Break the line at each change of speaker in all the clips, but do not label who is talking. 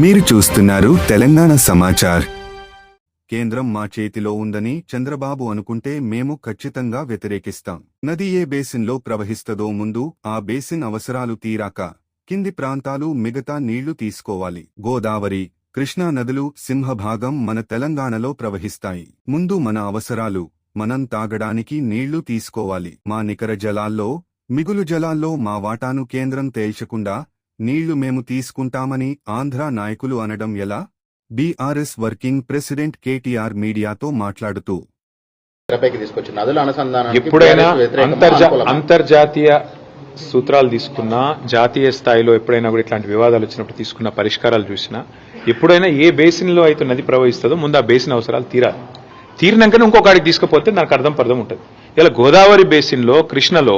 మీరు చూస్తున్నారు తెలంగాణ సమాచార్. కేంద్రం మా చేతిలో ఉందని చంద్రబాబు అనుకుంటే మేము ఖచ్చితంగా వ్యతిరేకిస్తాం. నది ఏ బేసిన్లో ప్రవహిస్తదో ముందు ఆ బేసిన్ అవసరాలు తీరాక కింది ప్రాంతాలు మిగతా నీళ్ళు తీసుకోవాలి. గోదావరి కృష్ణా నదులు సింహభాగం మన తెలంగాణలో ప్రవహిస్తాయి. ముందు మన అవసరాలు మనం తాగడానికి నీళ్ళు తీసుకోవాలి. మా నికర జలాల్లో మిగులు జలాల్లో మా వాటాను కేంద్రం తేల్చకుండా నీళ్ళు మేము తీసుకుంటామని ఆంధ్ర నాయకులు అనడం ఎలా? బీఆర్ఎస్ వర్కింగ్ ప్రెసిడెంట్ కేటీఆర్ మీడియాతో మాట్లాడుతూ
ఎప్పుడైనా? అంతర్జాతీయ సూత్రాలు తీసుకున్నా జాతీయ స్థాయిలో ఎప్పుడైనా కూడా ఇట్లాంటి వివాదాలు వచ్చినప్పుడు తీసుకున్న పరిష్కారాలు చూసినా ఎప్పుడైనా ఏ బేసిన్లో అయితే నది ప్రవహిస్తుందో ముందు ఆ బేసిన్ అవసరాలు తీరాలి. తీరినాకనే ఇంకొకడికి తీసుకుపోతే నాకు అర్థం పర్థం ఉంటుంది. ఇలా గోదావరి బేసిన్లో కృష్ణలో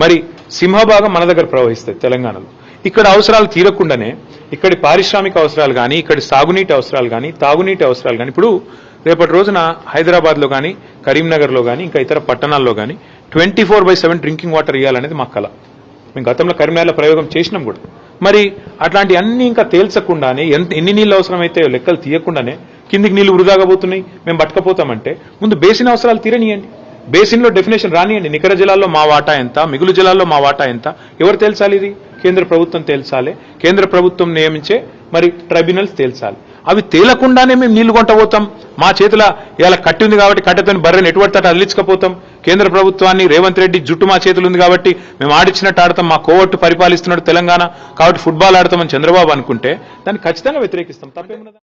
మరి సింహభాగం మన దగ్గర ప్రవహిస్తుంది తెలంగాణలో. ఇక్కడ అవసరాలు తీరకుండానే ఇక్కడి పారిశ్రామిక అవసరాలు కానీ ఇక్కడి సాగునీటి అవసరాలు కానీ తాగునీటి అవసరాలు కానీ ఇప్పుడు రేపటి రోజున హైదరాబాద్లో కానీ కరీంనగర్లో కానీ ఇంకా ఇతర పట్టణాల్లో కానీ twenty four by seven drinking water ఇవ్వాలనేది మా కళ మేము గతంలో కరీంనగర్లో ప్రయోగం చేసినాం కూడా. మరి అట్లాంటి అన్ని ఇంకా తేల్చకుండానే ఎంత ఎన్ని నీళ్ళు అవసరమైతే లెక్కలు తీయకుండానే కిందికి నీళ్ళు వృధాగా పోతున్నాయి మేము పట్టుకపోతామంటే ముందు బేసిన్ అవసరాలు తీరనియండి. బేసిన్లో డెఫినేషన్ రానియండి. నికర జలాల్లో మా వాటా ఎంత మిగులు జలాల్లో మా వాటా ఎంత ఎవరు తేల్చాలి ఇది? కేంద్ర ప్రభుత్వం తేల్చాలి కేంద్ర ప్రభుత్వం నియమించే మరి ట్రైబ్యునల్స్ తేల్చాలి. అవి తేలకుండానే మేము నీళ్ళు కొంట పోతాం మా చేతిలో ఇలా కట్టి ఉంది కాబట్టి కట్టెతో బర్రెని ఎటువంటి తట అల్లించకపోతాం. కేంద్ర ప్రభుత్వాన్ని రేవంత్ రెడ్డి జుట్టు మా చేతులు ఉంది కాబట్టి మేము ఆడిచ్చినట్టు ఆడతాం మా కోవట్టు పరిపాలిస్తున్నాడు తెలంగాణ. కాబట్టి ఫుట్బాల్ ఆడతామని చంద్రబాబు అనుకుంటే దాన్ని ఖచ్చితంగా వ్యతిరేకిస్తాం. తప్పేమున్నదా